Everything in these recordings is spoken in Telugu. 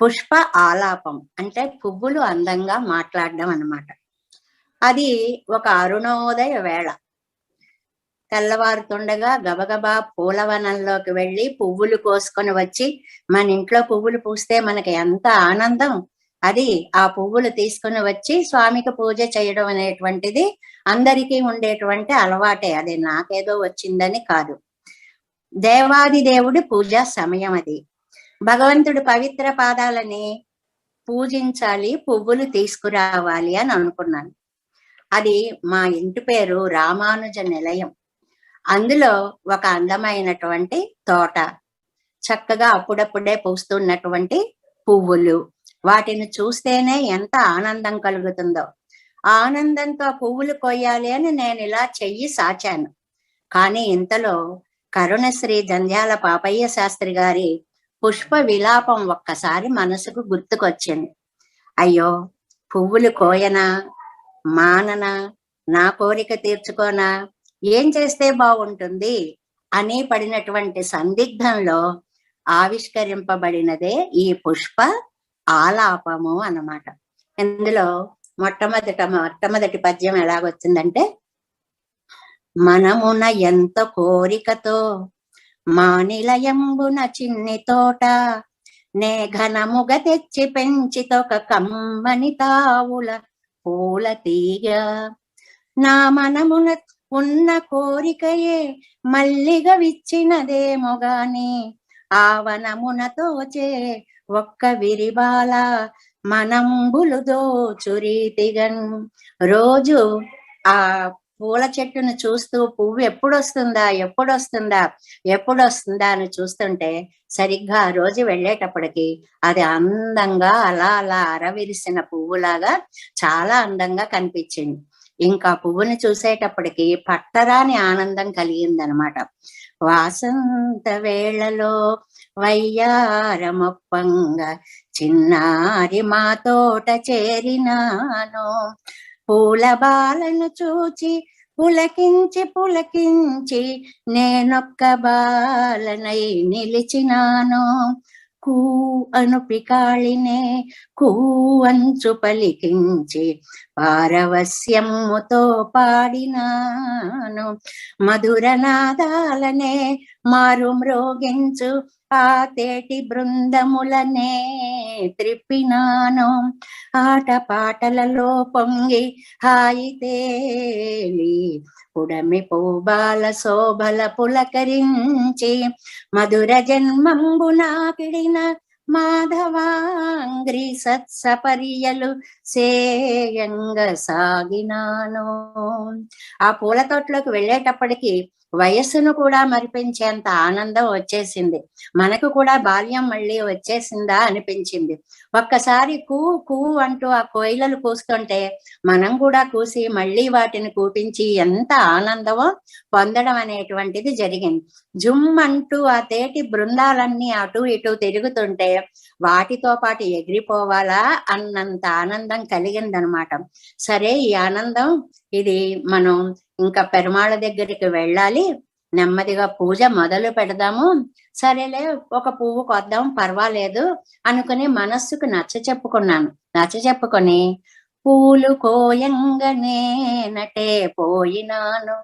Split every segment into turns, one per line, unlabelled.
పుష్ప ఆలాపం అంటే పువ్వులు అందంగా మాట్లాడడం అన్నమాట. అది ఒక అరుణోదయ వేళ. తెల్లవారుతుండగా గబగబా పూలవనంలోకి వెళ్ళి పువ్వులు కోసుకొని వచ్చి మన ఇంట్లో పువ్వులు పూస్తే మనకి ఎంత ఆనందం! అది ఆ పువ్వులు తీసుకుని వచ్చి స్వామికి పూజ చేయడం అనేటువంటిది అందరికీ ఉండేటువంటి అలవాటే. అది నాకేదో వచ్చిందని కాదు. దేవాది దేవుడి పూజా సమయం అది. భగవంతుడు పవిత్ర పాదాలని పూజించాలి పువ్వులు తీసుకురావాలి అని అనుకున్నాను. అది మా ఇంటి పేరు రామానుజ నిలయం. అందులో ఒక అందమైనటువంటి తోట. చక్కగా అప్పుడప్పుడే పూస్తున్నటువంటి పువ్వులు. వాటిని చూస్తేనే ఎంత ఆనందం కలుగుతుందో. ఆ ఆనందంతో పువ్వులు కొయ్యాలి అని నేను ఇలా చెయ్యి సాచాను. కానీ ఇంతలో కరుణశ్రీ జంధ్యాల పాపయ్య శాస్త్రి గారి పుష్ప విలాపం ఒక్కసారి మనసుకు గుర్తుకొచ్చింది. అయ్యో పువ్వులు కోయనా మాననా నా కోరిక తీర్చుకోనా ఏం చేస్తే బాగుంటుంది అని పడినటువంటి సందిగ్ధంలో ఆవిష్కరింపబడినదే ఈ పుష్ప ఆలాపము అన్నమాట. ఇందులో మొట్టమొదట మొట్టమొదటి పద్యం ఎలాగొచ్చిందంటే మనమున ఎంత కోరికతో మా నిలయంబున చిన్ని తోట నే ఘనముగ తెచ్చి పెంచితొక కమ్మని తావుల పూల తీగ. నా మనమున ఉన్న కోరికయే మల్లిగ విచ్చినదేమోగాని గాని ఆవనమున తోచే ఒక్క విరిబాల మనంబులు దోచురీతిగన్. రోజు ఆ పూల చెట్టును చూస్తూ పువ్వు ఎప్పుడు వస్తుందా ఎప్పుడు వస్తుందా ఎప్పుడు వస్తుందా అని చూస్తుంటే సరిగ్గా ఆ రోజు వెళ్ళేటప్పటికి అది అందంగా అలా అలా అరవిరిసిన పువ్వులాగా చాలా అందంగా కనిపించింది. ఇంకా పువ్వుని చూసేటప్పటికి పట్టరాని ఆనందం కలిగిందనమాట. వాసంత వేళలో వయ్యారమొప్పంగా చిన్నారి మా తోట చేరినాను. పూల బాలను చూచి పులకించి పులకించి నేనొక్క బాలనై నిలిచినాను. కూ అను పికాళినే కూవంచు పలికించి పారవస్యమ్ముతో పాడినాను. మధురనాదాలనే మారు మ్రోగించు ఆ తేటి బృందములనే త్రిప్పినాను. ఆట పాటలలో పొంగి హాయి తేలి పుడమి పూబాల శోభల పులకరించి మధుర జన్మంబు నాకిడిన మాధవాంగ్రి సత్సపర్యలు సేయంగ సాగినాను. ఆ పూల తోటలోకి వెళ్ళేటప్పటికి వయస్సును కూడా మరిపించేంత ఆనందం వచ్చేసింది. మనకు కూడా బాల్యం మళ్ళీ వచ్చేసిందా అనిపించింది. ఒక్కసారి కూ కూ అంటూ ఆ కోయిలలు కూస్తుంటే మనం కూడా కూసి మళ్ళీ వాటిని కూపించి ఎంత ఆనందమో పొందడం అనేటువంటిది జరిగింది. జుమ్ అంటూ ఆ తేటి బృందాలన్నీ అటు ఇటు తిరుగుతుంటే వాటితో పాటు ఎగిరిపోవాలా అన్నంత ఆనందం కలిగిందనమాట. సరే ఈ ఆనందం ఇది మనం ఇంకా పెరుమాళ దగ్గరికి వెళ్ళాలి. నెమ్మదిగా పూజ మొదలు పెడదాము. సరేలే ఒక పువ్వు కొద్దాం పర్వాలేదు అనుకుని మనస్సుకు నచ్చ చెప్పుకున్నాను. నచ్చ చెప్పుకొని పూలు కోయంగనే నటే పోయినాను.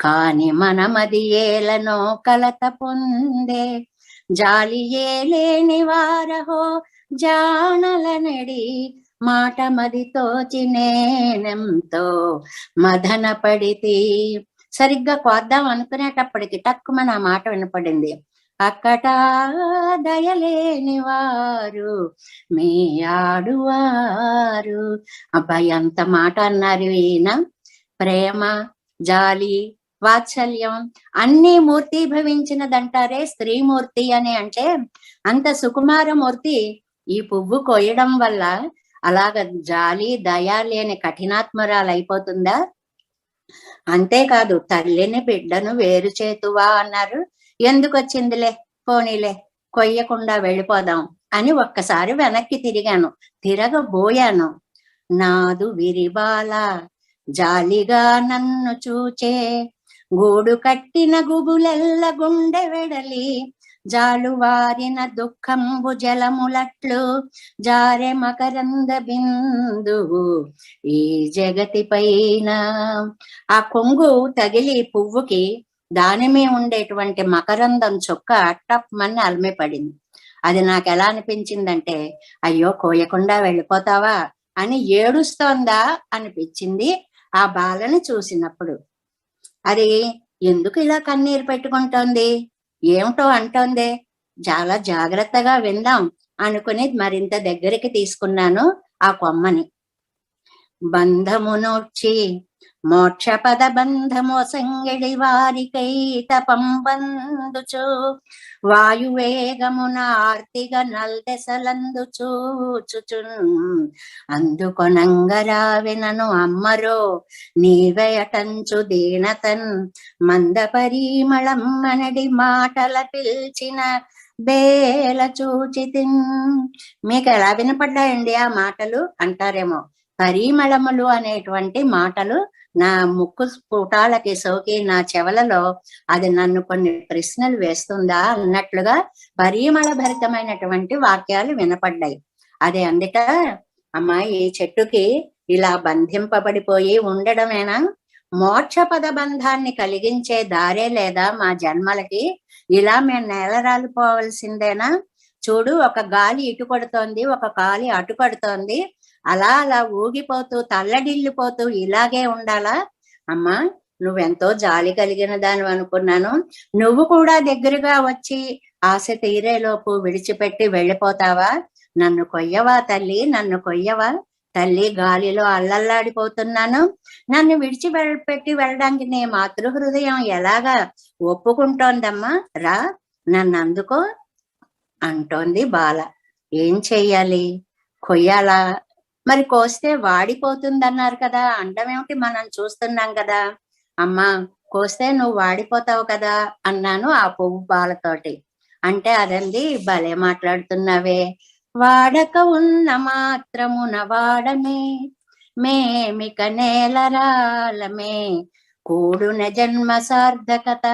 కాని మనమది ఏలనో కలత పొందే జాలి ఏలేని వారహో జానలనడి మాట మది తోచి మదన పడితి సరిగ్గా కోద్దాం అనుకునేటప్పటికి టక్కుమని ఆ మాట వినపడింది. అక్కట దయలేని వారు మీ ఆడువారు. అబ్బాయి అంత మాట అన్నారు ఈయన. ప్రేమ జాలి వాత్సల్యం అన్ని మూర్తి భవించినదంటారే స్త్రీమూర్తి అని అంటే అంత సుకుమారమూర్తి ఈ పువ్వు కొయ్యడం వల్ల అలాగ జాలి దయ లేని కఠినాత్మరాలు అయిపోతుందా? అంతేకాదు తల్లిని బిడ్డను వేరు చేతువా అన్నారు. ఎందుకు వచ్చిందిలే పోనీలే కొయ్యకుండా వెళ్ళిపోదాం అని ఒక్కసారి వెనక్కి తిరిగాను. తిరగబోయాను. నాదు విరివాల జాలిగా నన్ను చూచే గూడు కట్టిన గుబులెల్ల గుండె వెడలి జాలువారిన దుఃఖంబు జలములట్లు జారె మకరంద బిందువు ఈ జగతి పైన ఆ కొంగు తగిలి పువ్వుకి దానిమే ఉండేటువంటి మకరందం చొక్క టప్మని అలమే పడింది. అది నాకు ఎలా అనిపించిందంటే అయ్యో కోయకుండా వెళ్ళిపోతావా అని ఏడుస్తోందా అనిపించింది ఆ బాలని చూసినప్పుడు. అది ఎందుకు ఇలా కన్నీరు పెట్టుకుంటోంది? ఏమిటో అంటోందే? చాలా జాగ్రత్తగా విందాం అనుకుని మరింత దగ్గరికి తీసుకున్నాను ఆ కొమ్మని. బంధమునొచ్చి మోక్షపద బంధము సంగిడి వారికై తపం వాయువేగమున ఆర్తిగ నల్దెసలందు చూచుచున్. అందుకొనంగరావెనను అమ్మరో నీవయటంచు దీనతన్. మంద పరిమళమ్మనడి మాటల పిలిచిన బేల చూచితిన్. మీకు ఎలా వినపడ్డాయండి ఆ మాటలు? అంటారేమో. పరిమళములు అనేటువంటి మాటలు నా ముక్కు స్ఫుటాలకి సోకి నా చెవలలో అది నన్ను కొన్ని ప్రశ్నలు వేస్తుందా అన్నట్లుగా పరిమళ భరితమైనటువంటి వాక్యాలు వినపడ్డాయి. అదే అందుక అమ్మా ఈ చెట్టుకి ఇలా బంధింపబడిపోయి ఉండడమేనా? మోక్ష పద బంధాన్ని కలిగించే దారే లేదా మా జన్మలకి? ఇలా మేము నేల రాలిపోవలసిందేనా చూడు ఒక గాలి ఇటు కొడుతోంది ఒక గాలి అటు కొడుతోంది. అలా అలా ఊగిపోతూ తల్లడిల్లిపోతూ ఇలాగే ఉండాలా? అమ్మా నువ్వెంతో జాలి కలిగిన దాని అనుకున్నాను. నువ్వు కూడా దగ్గరగా వచ్చి ఆశ తీరేలోపు విడిచిపెట్టి వెళ్ళిపోతావా? నన్ను కొయ్యవా తల్లి? నన్ను కొయ్యవా తల్లి? గాలిలో అల్లల్లాడిపోతున్నాను. నన్ను విడిచి పెట్టి వెళ్ళడానికి నీ మాతృహృదయం ఎలాగా ఒప్పుకుంటోందమ్మా? రా నన్ను అందుకో అంటోంది బాల. ఏం చెయ్యాలి? కొయ్యాలా? మరి కోస్తే వాడిపోతుందన్నారు కదా అంటమేమిటి మనం చూస్తున్నాం కదా? అమ్మా కోస్తే నువ్వు వాడిపోతావు కదా అన్నాను ఆ పువ్వు పాలతోటి. అంటే అదండి భలే మాట్లాడుతున్నావే. వాడక ఉన్న మాత్రమున వాడమే. మేమిక నేలరాలమే కూడున జన్మ సార్థకత.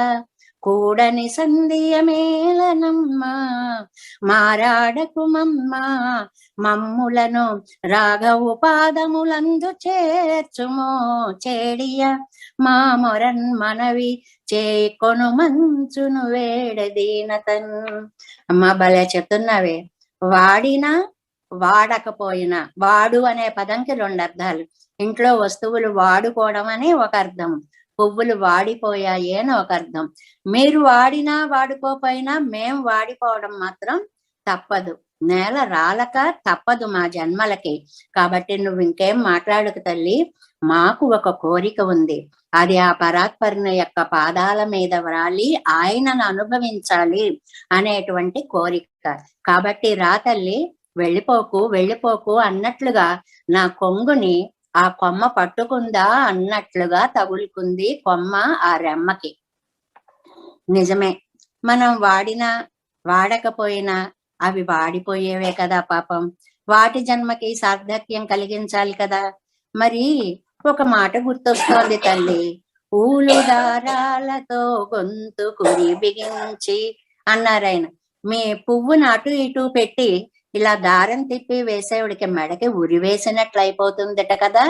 కూడని సంధియమేలనమ్మా మారాడకుమమ్మ మమ్ములను రాఘవు పాదములందు చేర్చుమో చేడియ మా మొరన్ మనవి చేకొను మంచును వేడదీనతన్ అమ్మా భలే చెప్తున్నావే. వాడినా వాడకపోయినా వాడు అనే పదంకి రెండు అర్థాలు ఇంట్లో వస్తువులు వాడుకోవడం అని ఒక అర్థం. పువ్వులు వాడిపోయాయి అని ఒక అర్థం. మీరు వాడినా వాడుకోపోయినా మేం వాడిపోవడం మాత్రం తప్పదు. నేల రాలక తప్పదు మా జన్మలకి. కాబట్టి నువ్వు ఇంకేం మాట్లాడకు తల్లి. మాకు ఒక కోరిక ఉంది. అది ఆ పరాత్పరణ యొక్క పాదాల మీద వ్రాలి ఆయనను అనుభవించాలి అనేటువంటి కోరిక. కాబట్టి రా తల్లి వెళ్ళిపోకు వెళ్ళిపోకు అన్నట్లుగా నా కొంగుని ఆ కొమ్మ పట్టుకుందా అన్నట్లుగా తగులుకుంది కొమ్మ ఆ రెమ్మకి. నిజమే మనం వాడినా వాడకపోయినా అవి వాడిపోయేవే కదా పాపం. వాటి జన్మకి సార్థక్యం కలిగించాలి కదా. మరి ఒక మాట గుర్తొస్తోంది తల్లి ఊలు దారాలతో గొంతు కురి బిగించి అన్నారాయన మీ పువ్వును అటు ఇటు పెట్టి ఇలా దారం తిప్పి వేసేవాడికి మెడకి ఉరి వేసినట్లు అయిపోతుందట కదా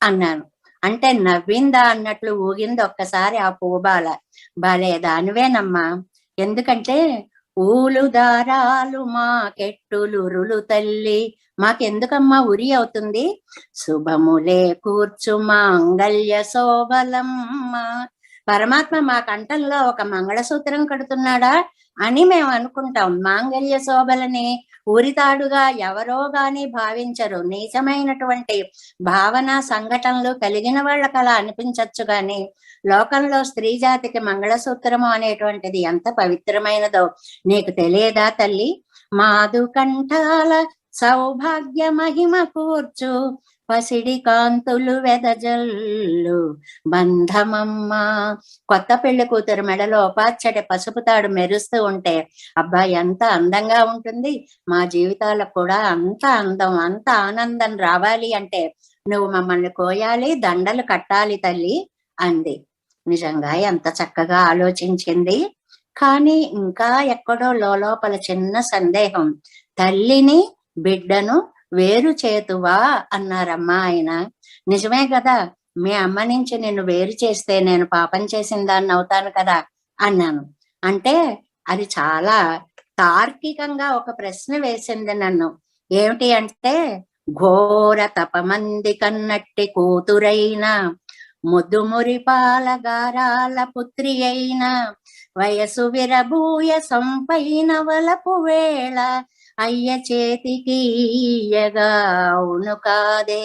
అన్నాను. అంటే నవ్విందా అన్నట్లు ఊగింది ఒక్కసారి ఆ పూబాల. భలే దానివేనమ్మా. ఎందుకంటే ఊలు దారాలు మా కెట్టులురులు తల్లి. మాకెందుకమ్మా ఉరి అవుతుంది? శుభములే కూర్చు మాంగళ్య శోభలమ్మ. పరమాత్మ మా కంఠంలో ఒక మంగళసూత్రం కడుతున్నాడా అని మేము అనుకుంటాం. మాంగళ్య శోభలని ఊరితాడుగా ఎవరో గాని భావించరు. నీచమైనటువంటి భావన సంఘటనలు కలిగిన వాళ్ళకి అలా అనిపించవచ్చు గాని లోకంలో స్త్రీ జాతికి మంగళసూత్రము అనేటువంటిది ఎంత పవిత్రమైనదో నీకు తెలియదా తల్లి? మాధు కంఠాల సౌభాగ్య మహిమ కూర్చు. పసిడి కాంతులు వెదజల్లు. బంధమమ్మ కొత్త పెళ్ళి కూతురు మెడలో పచ్చడి పసుపు తాడు మెరుస్తూ ఉంటే అబ్బా ఎంత అందంగా ఉంటుంది. మా జీవితాలకు కూడా అంత అందం అంత ఆనందం రావాలి అంటే నువ్వు మమ్మల్ని కోయాలి దండలు కట్టాలి తల్లి అంది. నిజంగా ఎంత చక్కగా ఆలోచించింది. కానీ ఇంకా ఎక్కడో లోపల చిన్న సందేహం. తల్లిని బిడ్డను వేరు చేతువా? అన్నారమ్మా ఆయన. నిజమే కదా మీ అమ్మ నుంచి నిన్ను వేరు చేస్తే నేను పాపం చేసిన దాన్ని అవుతాను కదా? అన్నాను. అంటే అది చాలా తార్కికంగా ఒక ప్రశ్న వేసింది నన్ను. ఏమిటి అంటే ఘోర తపమంది కన్నట్టి కూతురైన ముదుమురి పాలగారాల పుత్రి అయిన వయసు విరబూయ సంపైన వలపు వేళ అయ్య చేతికి ఇయ్యగా అవును కాదే.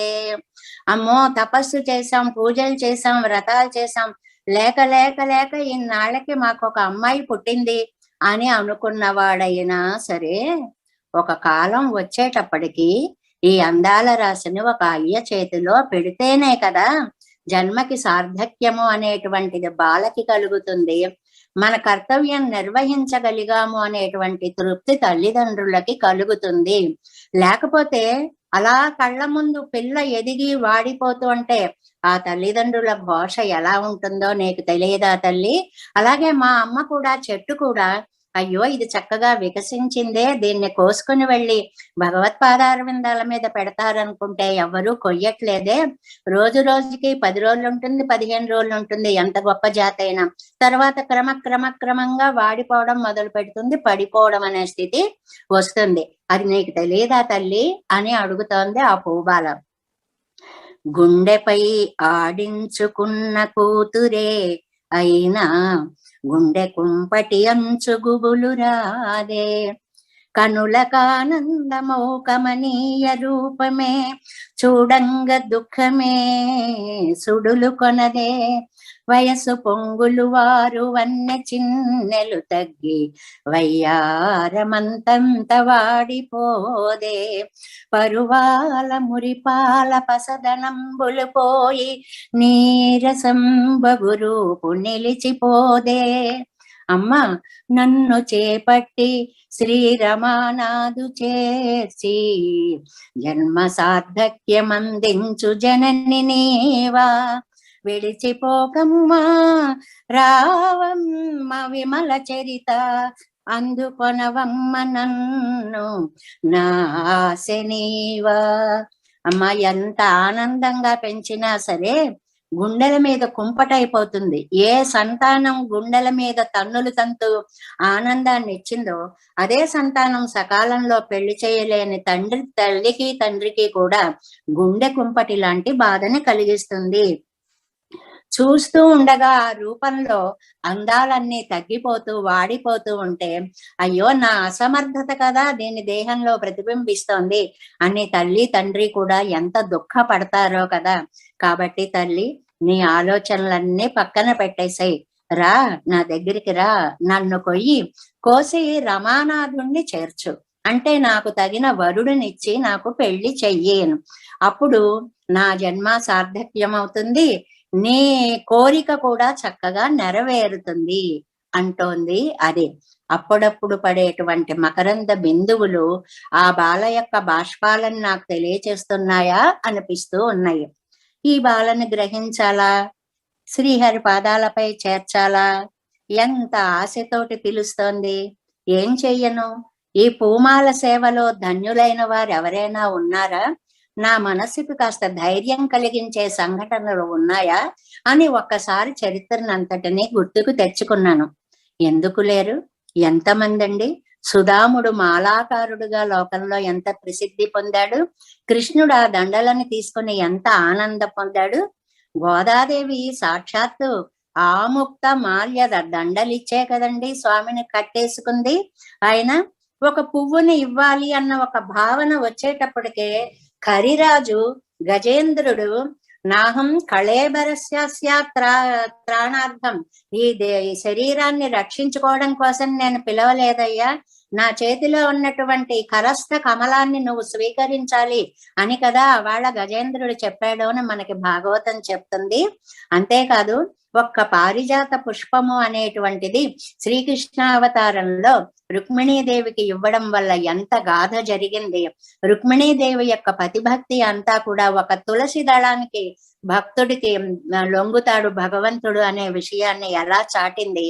అమ్మో తపస్సు చేసాం పూజలు చేసాం వ్రతాలు చేసాం లేక లేక లేక ఇన్నాళ్ళకి మాకు ఒక అమ్మాయి పుట్టింది అని అనుకున్నవాడైనా సరే ఒక కాలం వచ్చేటప్పటికి ఈ అందాల రాశిని ఒక అయ్య చేతిలో పెడితేనే కదా జన్మకి సార్థక్యము అనేటువంటిది బాలకి కలుగుతుంది. మన కర్తవ్యం నిర్వహించగలిగాము అనేటువంటి తృప్తి తల్లిదండ్రులకి కలుగుతుంది. లేకపోతే అలా కళ్ళ ముందు పిల్ల ఎదిగి వాడిపోతూ ఉంటే ఆ తల్లిదండ్రుల ఘోష ఎలా ఉంటుందో నీకు తెలియదా తల్లి? అలాగే మా అమ్మ కూడా చెట్టు కూడా అయ్యో ఇది చక్కగా వికసించిందే. దీన్ని కోసుకుని వెళ్ళి భగవత్పాదార విందాల మీద పెడతారనుకుంటే ఎవ్వరూ కొయ్యట్లేదే. రోజు రోజుకి పది రోజులు ఉంటుంది పదిహేను రోజులు ఉంటుంది ఎంత గొప్ప జాతి అయినా తర్వాత క్రమ క్రమ క్రమంగా వాడిపోవడం మొదలు పెడుతుంది. పడిపోవడం అనే స్థితి వస్తుంది. అది నీకు తెలియదా తల్లి? అని అడుగుతోంది ఆ పూబాల గుండెపై ఆడించుకున్న కూతురే అయినా గుండె కుంపటి అంచు గుబులు రాదే కనులకానందమోకమనీయ రూపమే చూడంగ దుఃఖమే సుడులు కొనదే. వయసు పొంగులు వారు వన్నె చిన్నెలు తగ్గి వయ్యారమంతంత వాడిపోదే. పరువాల మురిపాల పసదనంబులు పోయి నీరసం బగురూపు నిలిచిపోదే. అమ్మ నన్ను చేపట్టి శ్రీరమానాదు చేర్చి జన్మ సార్థక్యమందించు జనని నీవా. విడిచిపోకమ్మా రావమ్మ విమల చరిత అందుకొనవమ్మ నన్ను నా ఆశ నీవా. అమ్మ ఎంత ఆనందంగా పెంచినా సరే గుండెల మీద కుంపటైపోతుంది. ఏ సంతానం గుండెల మీద తన్నులు తంతు ఆనందాన్ని ఇచ్చిందో అదే సంతానం సకాలంలో పెళ్ళి చేయలేని తండ్రి తల్లికి తండ్రికి కూడా గుండె కుంపటి లాంటి బాధని కలిగిస్తుంది. చూస్తూ ఉండగా ఆ రూపంలో అందాలన్నీ తగ్గిపోతూ వాడిపోతూ ఉంటే అయ్యో నా అసమర్థత కదా దీని దేహంలో ప్రతిబింబిస్తోంది. అని తల్లి తండ్రి కూడా ఎంత దుఃఖపడతారో కదా. కాబట్టి తల్లి నీ ఆలోచనలన్నీ పక్కన పెట్టేసాయి. రా నా దగ్గరికి రా నన్ను కొయ్యి. కోసి రమానాథుణ్ణి చేర్చు. అంటే నాకు తగిన వరుడినిచ్చి నాకు పెళ్ళి చెయ్యేను. అప్పుడు నా జన్మ సార్థక్యం అవుతుంది నీ కోరిక కూడా చక్కగా నెరవేరుతుంది అంటోంది అదే. అప్పుడప్పుడు పడేటువంటి మకరంద బిందువులు ఆ బాల యొక్క బాష్పాలను నాకు తెలియచేస్తున్నాయా అనిపిస్తూ ఉన్నాయి. ఈ బాలను గ్రహించాలా? శ్రీహరి పాదాలపై చేర్చాలా? ఎంత ఆశతోటి పిలుస్తోంది. ఏం చెయ్యను? ఈ పూమాల సేవలో ధన్యులైన వారు ఎవరైనా ఉన్నారా? నా మనసుకు కాస్త ధైర్యం కలిగించే సంఘటనలు ఉన్నాయా అని ఒక్కసారి చరిత్రను అంతటిని గుర్తుకు తెచ్చుకున్నాను. ఎందుకు లేరు? ఎంతమంది అండి సుధాముడు మాలాకారుడుగా లోకంలో ఎంత ప్రసిద్ధి పొందాడు? కృష్ణుడు ఆ దండలను తీసుకుని ఎంత ఆనంద పొందాడు? గోదాదేవి సాక్షాత్తు ఆముక్త మాల్య దండలిచ్చే కదండి స్వామిని కట్టేసుకుంది. ఆయన ఒక పువ్వుని ఇవ్వాలి అన్న ఒక భావన వచ్చేటప్పటికే కరిరాజు గజేంద్రుడు నాహం కళేబరస్య త్రా త్రాణార్థం. ఈ దే ఈ శరీరాన్ని రక్షించుకోవడం కోసం నేను పిలవలేదయ్యా. నా చేతిలో ఉన్నటువంటి కరస్థ కమలాన్ని నువ్వు స్వీకరించాలి అని కదా వాళ్ళ గజేంద్రుడు చెప్పాడు అని మనకి భాగవతం చెప్తుంది. అంతేకాదు ఒక్క పారిజాత పుష్పము అనేటువంటిది శ్రీకృష్ణావతారంలో రుక్మిణీదేవికి ఇవ్వడం వల్ల ఎంత గాథ జరిగింది. రుక్మిణీదేవి యొక్క పతిభక్తి అంతా కూడా ఒక తులసి దళానికి భక్తుడికి లొంగుతాడు భగవంతుడు అనే విషయాన్ని ఎలా చాటింది?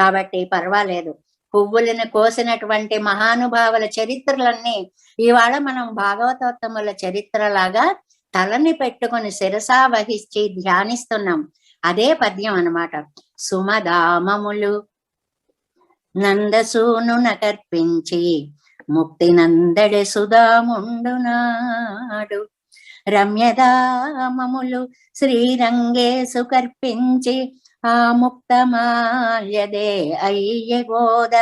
కాబట్టి పర్వాలేదు. పువ్వులను కోసినటువంటి మహానుభావుల చరిత్రలన్నీ ఇవాళ మనం భాగవతోత్తముల చరిత్రలాగా తలని పెట్టుకొని శిరసా వహించి ధ్యానిస్తున్నాం. అదే పద్యం అన్నమాట. సుమదామములు నందసూను నకర్పించి ముక్తి నందడి సుధాముండునాడు. రమ్యదామములు శ్రీరంగేశు కర్పించి ఆ ముక్తమాల్యదే అయ్యగోద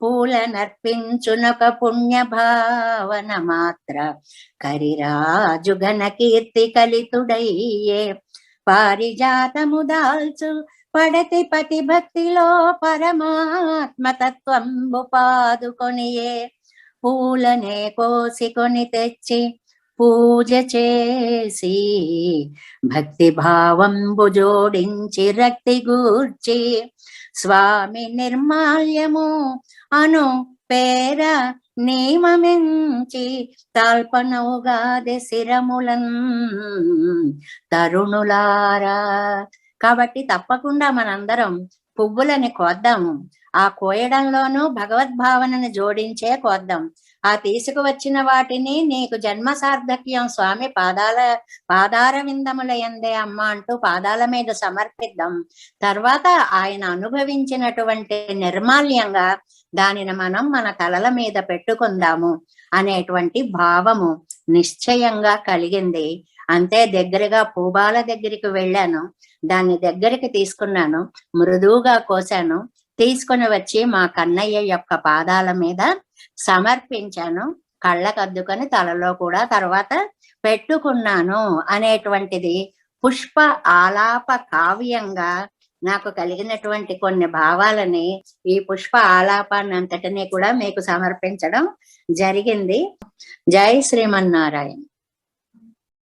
పూలనర్పించునొక పుణ్య భావన మాత్ర కరిరాజు ఘన కీర్తి కలితుడయ్యే. పారిజాతము దాల్చు పడతి పతి భక్తిలో పరమాత్మ తత్వంబు పాదుకొనియే. పూలనే కోసి కొని తెచ్చి పూజ చేసి భక్తి భావంబు జోడించి రక్తి గూర్చి స్వామి నిర్మాల్యము అను పేర నియమమించి తాల్పనవుగాది శిరములన్ తరుణులారా. కాబట్టి తప్పకుండా మనందరం పువ్వులని కోద్దాము. ఆ కోయడంలోనూ భగవద్భావనని జోడించే కోద్దాం. ఆ తీసుకువచ్చిన వాటిని నీకు జన్మ సార్థక్యం స్వామి పాదాల పాదార విందముల ఎందే అమ్మ అంటూ పాదాల మీద సమర్పిద్దాం. తర్వాత ఆయన అనుభవించినటువంటి నిర్మాల్యంగా దానిని మనం మన తలల మీద పెట్టుకుందాము అనేటువంటి భావము నిశ్చయంగా కలిగింది. అంతే దగ్గరగా పూబాల దగ్గరికి వెళ్ళాను. దాన్ని దగ్గరికి తీసుకున్నాను. మృదువుగా కోసాను తీసుకొని వచ్చి మా కన్నయ్య యొక్క పాదాల మీద సమర్పించాను. కళ్ళకద్దుకొని తలలో కూడా తర్వాత పెట్టుకున్నాను అనేటువంటిది పుష్ప ఆలాప కావ్యంగా నాకు కలిగినటువంటి కొన్ని భావాలని ఈ పుష్ప ఆలాపాన్ని అంతటినీ కూడా మీకు సమర్పించడం జరిగింది. జై శ్రీమన్నారాయణ.